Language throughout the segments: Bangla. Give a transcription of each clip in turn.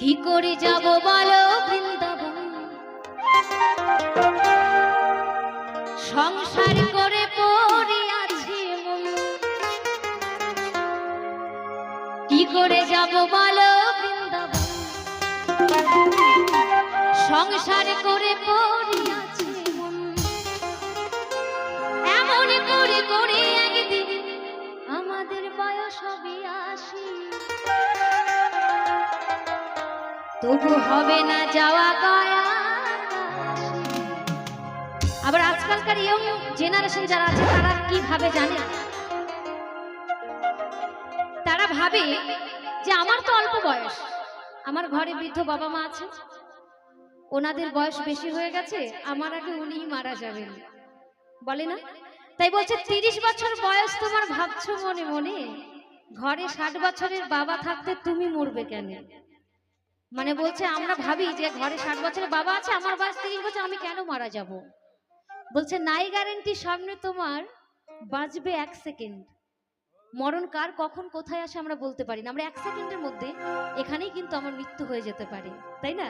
কি করে যাব বলো বৃন্দাবন? সংসার করে পড়ে আছি কি করে যাব বলো বৃন্দাবন? সংসার করে তবু হবে না যাওয়া গয়া আবার আজকালকার ইয়ং জেনারেশন যারা আছে, তারা কি ভাবে জানে? তারা ভাবে যে আমার তো অল্প বয়স। আমার ঘরে বৃদ্ধ বাবা মা আছে। ওনাদের বয়স বেশি হয়ে গেছে, আমার আগে উনিই মারা যাবেন। বলে না? তাই বলছে, তিরিশ বছর বয়স তোমার ভাবছ মনে মনে? ঘরে ষাট বছরের বাবা থাকতে তুমি মরবে কেন? মানে বলছে, আমরা ভাবি যে ঘরে ষাট বছরের বাবা আছে, আমার বয়স তিরিশ বছর আমি কেন মারা যাব? বলছে, নাই গ্যারেন্টি সামনে তোমার বাজবে এক সেকেন্ড মরণ কার, কখন, কোথায় আসে আমরা বলতে পারি না। আমরা এক সেকেন্ডের মধ্যে এখানেই কিন্তু আমার মৃত্যু হয়ে যেতে পারে। তাই না?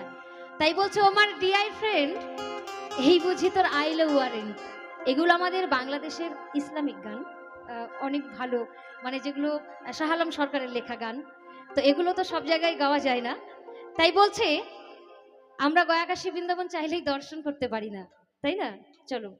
তাই বলছে আমার ডিআই ফ্রেন্ড এই বুঝি তোর আইলে ওয়ারেন্ট এগুলো আমাদের বাংলাদেশের ইসলামিক গান। অনেক ভালো মানে যেগুলো শাহ আলম সরকারের লেখা গান। তো এগুলো তো সব জায়গায় গাওয়া যায় না। তাই বলছে আমরা গয়াকাশী বৃন্দাবন চাইলেই দর্শন করতে পারি না। তাই না? চলো।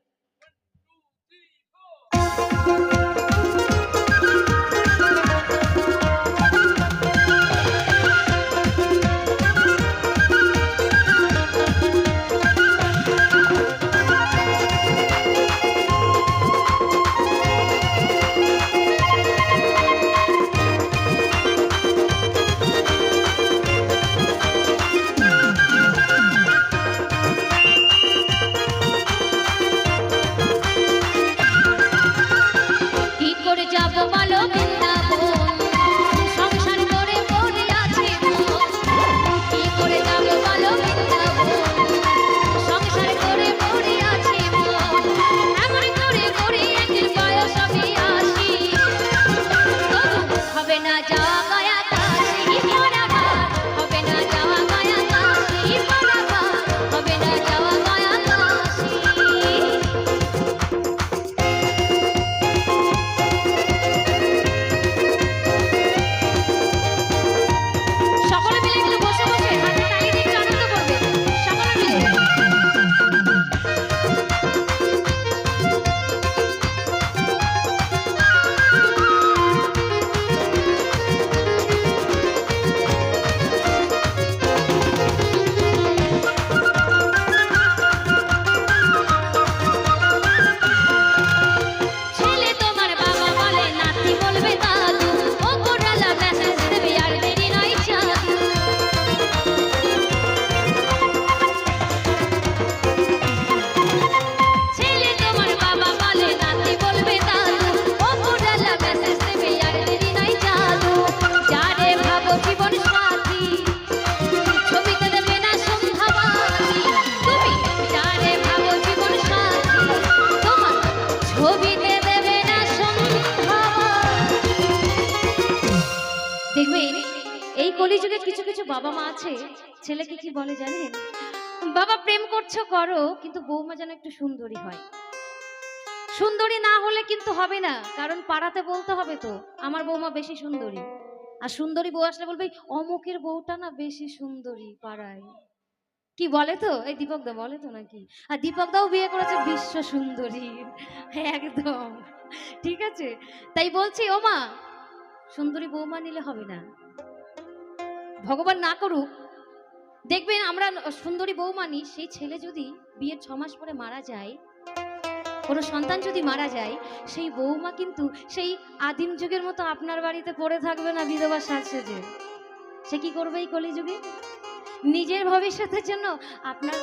বাবা মা আছে ছেলেকে কি বলে জানেন? বাবা প্রেম করছ করো কিন্তু বৌমা যেন একটু সুন্দরী হয়। সুন্দরী না হলে কিন্তু হবে না কারণ পাড়াতে বলতে হবে তো আমার বৌমা বেশি সুন্দরী। আর সুন্দরী বউ আসলে বলবে অমুকের বউটা না বেশি সুন্দরী পাড়ায়। কি বলে তো? এই দীপক দা বলে তো নাকি? আর দীপক দাও বিয়ে করেছে বিশ্ব সুন্দরী। একদম। ঠিক আছে? তাই বলছি ও মা সুন্দরী বৌমা নিলে হবে না। ভগবান না করুক। দেখবেন আমরা সুন্দরী বৌমা নিই, সেই ছেলে যদি বিয়ের ছ মাস পরে মারা যায়, কোনো সন্তান যদি মারা যায়, সেই বৌমা কিন্তু সেই আদিম যুগের মতো আপনার বাড়িতে পড়ে থাকবে না বিধবা সাজসেজে। সে কি করবে এই কলিযুগে? নিজের ভবিষ্যতের জন্য আপনার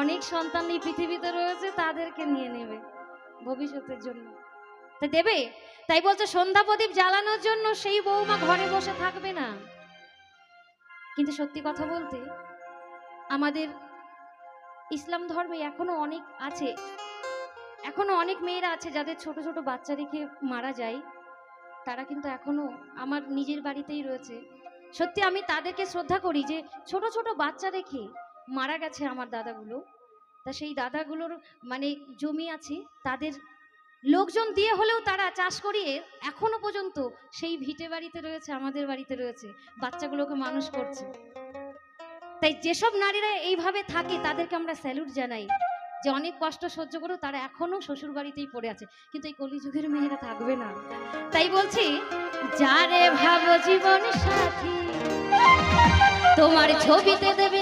অনেক সন্তান এই পৃথিবীতে রয়েছে, তাদেরকে নিয়ে নেবে ভবিষ্যতের জন্য। তা দেবে? তাই বলছে সন্ধ্যা প্রদীপ জ্বালানোর জন্য সেই বৌমা ঘরে বসে থাকবে না। কিন্তু সত্যি কথা বলতে, আমাদের ইসলাম ধর্মে এখনও অনেক আছে, এখনও অনেক মেয়েরা আছে যাদের ছোট ছোট বাচ্চা রেখে মারা যায়, তারা কিন্তু এখনও আমার নিজের বাড়িতেই রয়েছে। সত্যি আমি তাদেরকে শ্রদ্ধা করি যে ছোট ছোট বাচ্চা রেখে মারা গেছে আমার দাদাগুলো, তা সেই দাদাগুলোর মানে জমি আছে, তাদের লোকজন দিয়ে হলেও তারা চাষ করিয়ে এখনও পর্যন্ত সেই ভিটে বাড়িতে রয়েছে, আমাদের বাড়িতে রয়েছে, বাচ্চাগুলোকে মানুষ করছে। তাই যেসব নারীরা এইভাবে থাকে, তাদেরকে আমরা স্যালুট জানাই যে অনেক কষ্ট সহ্য করেও তারা এখনও শ্বশুর বাড়িতেই পড়ে আছে। কিন্তু এই কলিযুগের মেয়েরা থাকবে না। তাই বলছি, যারে ভাবো জীবন সাথী, তোমার ছবিতে দেবে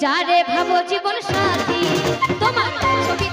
যারে ভাবো জীবন সাথী তোমার ছবিতে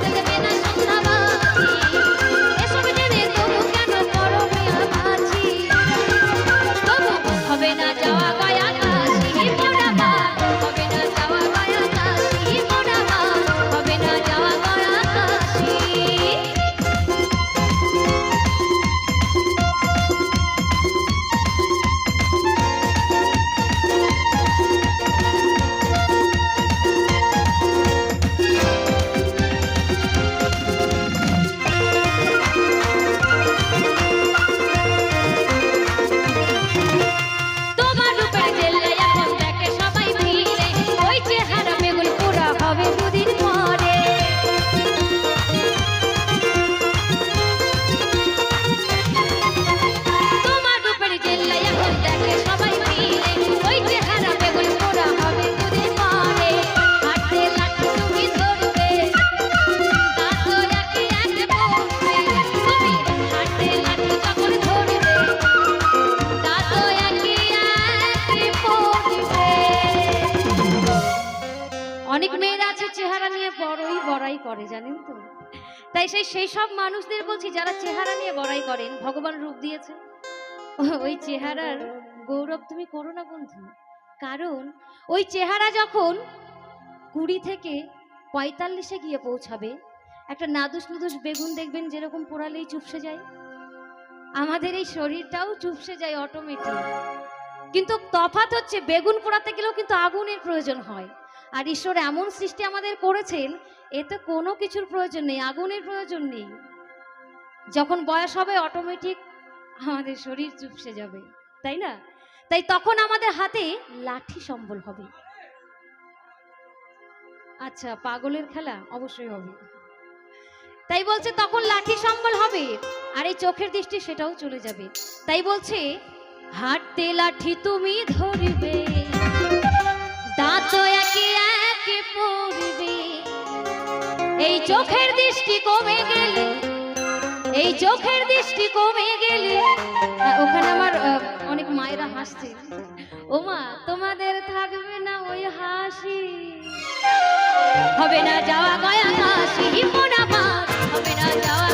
বড়ই করে, জানেন তো? তাই সেই সেই সব মানুষদের বলছি, যারা চেহারা নিয়ে বড়াই করেন, ভগবান রূপ দিয়েছে। ওই চেহারার গৌরব তুমি করো না বন্ধু। কারণ ওই চেহারা যখন কুড়ি থেকে পঁয়তাল্লিশে গিয়ে পৌঁছাবে, একটা নাদুস নুদুস বেগুন দেখবেন যেরকম পোড়ালেই চুপসে যায়। আমাদের এই শরীরটাও চুপসে যায় অটোমেটিক কিন্তু তফাৎ হচ্ছে, বেগুন পোড়াতে গেলেও কিন্তু আগুনের প্রয়োজন হয়। আর ঈশ্বর এমন সৃষ্টি আমাদের করেছেন এতে কোনো কিছুর প্রয়োজন নেই, আগুনের প্রয়োজন নেই। যখন বয়স হবে অটোমেটিক আমাদের শরীর চুপসে যাবে, তাই না? তাই তখন আমাদের হাতে লাঠি সম্বল হবে। আচ্ছা পাগলের খেলা অবশ্যই হবে। তাই বলছে, তখন লাঠি সম্বল হবে। আর এই চোখের দৃষ্টি সেটাও চলে যাবে। তাই বলছে, হাঁটতে লাঠি তুমি ধরবে। দাঁত একে এই চোখের দৃষ্টি কমে গেলে, এই চোখের দৃষ্টি কমে গেলে ওখানে আমার অনেক মায়েরা হাসছে। ওমা, তোমাদের থাকবে না ওই হাসি। হবে না যাওয়া গয়া কাশি মোনাবাদ হবে না যাওয়া